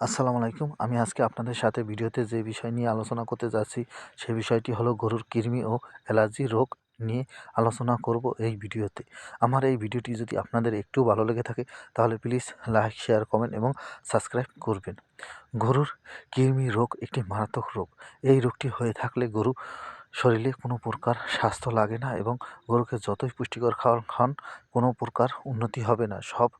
আসসালামু আলাইকুম। আমি আজকে আপনাদের সাথে ভিডিওতে যে বিষয় নিয়ে আলোচনা করতে যাচ্ছি সেই বিষয়টি হলো গরুর কৃমি ও অ্যালার্জি রোগ নিয়ে আলোচনা করব এই ভিডিওতে। আমার এই ভিডিওটি যদি আপনাদের একটু ভালো লেগে থাকে, তাহলে প্লিজ লাইক, শেয়ার, কমেন্ট এবং সাবস্ক্রাইব করবেন। গরুর কৃমি রোগ একটি মারাত্মক রোগ। এই রোগটি হয়ে থাকলে গরু শরীরে কোনো প্রকার স্বাস্থ্য লাগে না এবং গরুকে যতই পুষ্টিকর খাবার খান, কোনো প্রকার উন্নতি হবে না। সব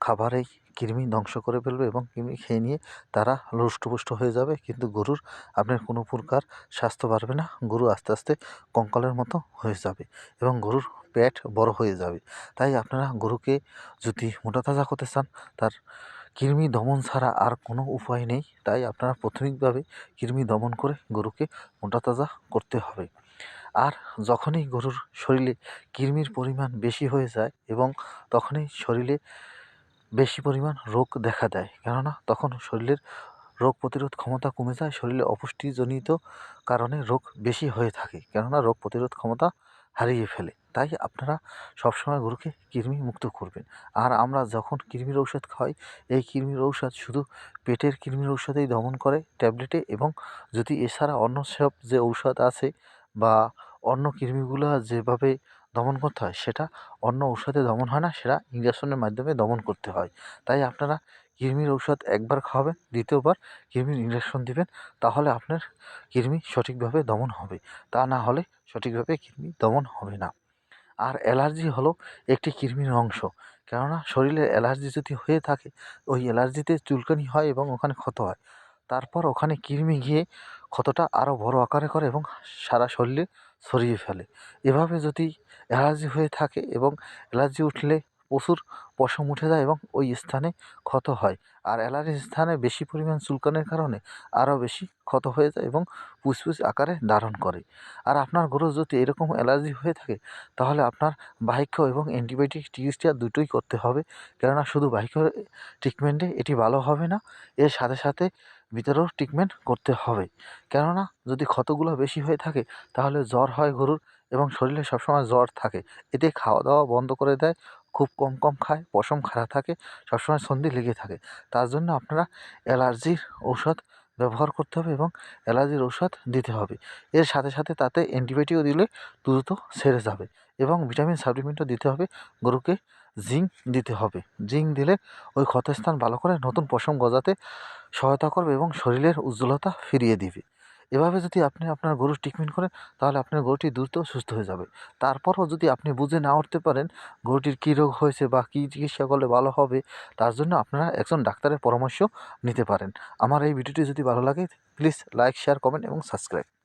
খাবারেই কৃমি ধ্বংস করে ফেলবে এবং কৃমি খেয়ে নিয়ে তারা রুষ্টপুষ্ট হয়ে যাবে। কিন্তু গরুর আপনার কোনো প্রকার স্বাস্থ্য বাড়বে না। গরু আস্তে আস্তে কঙ্কালের মতো হয়ে যাবে এবং গরুর পেট বড় হয়ে যাবে। তাই আপনারা গরুকে যদি মোটা তাজা করতে চান, তার কৃমি দমন ছাড়া আর কোনো উপায় নেই। তাই আপনারা প্রাথমিকভাবে কৃমি দমন করে গরুকে মোটা তাজা করতে হবে। আর যখনই গরুর শরীরে কৃমির পরিমাণ বেশি হয়ে যায় এবং তখনই শরীরে বেশি পরিমাণ রোগ দেখা দেয়, কেননা তখন শরীরের রোগ প্রতিরোধ ক্ষমতা কমে যায়, শরীরে অপুষ্টিজনিত কারণে রোগ বেশি হয়ে থাকে, কেননা রোগ প্রতিরোধ ক্ষমতা হারিয়ে ফেলে। তাই আপনারা সবসময় গরুকে কৃমি মুক্ত করবেন। আর আমরা যখন কৃমির ঔষধ খাই এই কৃমির ঔষধ শুধু পেটের কৃমির ঔষধেই দমন করে ট্যাবলেটে এবং যদি এছাড়া অন্য সব যে ঔষধ আছে বা অন্য কৃমিগুলো যেভাবে দমন করতে হয়, সেটা অন্য ঔষধে দমন হয় না, সেটা ইঞ্জেকশনের মাধ্যমে দমন করতে হয়। তাই আপনারা কৃমির ঔষধ একবার খাওয়াবেন, দ্বিতীয়বার কৃমির ইঞ্জেকশন দিবেন, তাহলে আপনার কৃমি সঠিকভাবে দমন হবে। তা না হলে সঠিকভাবে কৃমি দমন হবে না। আর অ্যালার্জি হলো একটি কৃমির অংশ। কেননা শরীরে অ্যালার্জি যদি হয়ে থাকে, ওই অ্যালার্জিতে চুলকানি হয় এবং ওখানে ক্ষত হয়। তারপর ওখানে কৃমি গিয়ে ক্ষতটা আরও বড় আকারে করে এবং সারা শরীরে ছড়িয়ে ফেলে। এভাবে যদি অ্যালার্জি হয়ে থাকে এবং অ্যালার্জি উঠলে প্রচুর পশম উঠে যায় এবং ওই স্থানে ক্ষত হয়। আর অ্যালার্জির স্থানে বেশি পরিমাণ চুলকানির কারণে আরও বেশি ক্ষত হয়ে যায় এবং পুচপুচ আকারে ধারণ করে। আর আপনার গরুর যদি এরকম অ্যালার্জি হয়ে থাকে, তাহলে আপনার বাহিক্য এবং অ্যান্টিবায়োটিক চিকিৎসা দুটোই করতে হবে। কেননা শুধু বাহিক্য ট্রিটমেন্টে এটি ভালো হবে না, এর সাথে সাথে ভিতরেও ট্রিটমেন্ট করতে হবে। কেননা যদি ক্ষতগুলো বেশি হয়ে থাকে, তাহলে জ্বর হয় গরুর এবং শরীরে সবসময় জ্বর থাকে। এতে খাওয়া দাওয়া বন্ধ করে দেয় খুব কম কম খায়, পশম খারাপ থাকে, সবসময় সন্ধি লেগে থাকে। তার জন্য আপনারা অ্যালার্জির ঔষধ ব্যবহার করতে হবে এবং অ্যালার্জির ঔষধ দিতে হবে। এর সাথে সাথে তাতে অ্যান্টিবায়োটিকও দিলে দ্রুত সেরে যাবে এবং ভিটামিন সাপ্লিমেন্টও দিতে হবে, গরুকে জিঙ্ক দিতে হবে। জিঙ্ক দিলে ওই ক্ষতস্থান ভালো করে নতুন পশম গজাতে সহায়তা করবে এবং শরীরের উজ্জ্বলতা ফিরিয়ে দিবে। এভাবে যদি আপনি আপনার গরুর ট্রিটমেন্ট করেন, তাহলে আপনার গরুটি দ্রুত সুস্থ হয়ে যাবে। তারপরও যদি আপনি বুঝে না উঠতে পারেন গরুটির কী রোগ হয়েছে বা কী চিকিৎসা করলে ভালো হবে, তার জন্য আপনারা একজন ডাক্তারের পরামর্শ নিতে পারেন। আমার এই ভিডিওটি যদি ভালো লাগে প্লিজ লাইক শেয়ার কমেন্ট এবং সাবস্ক্রাইব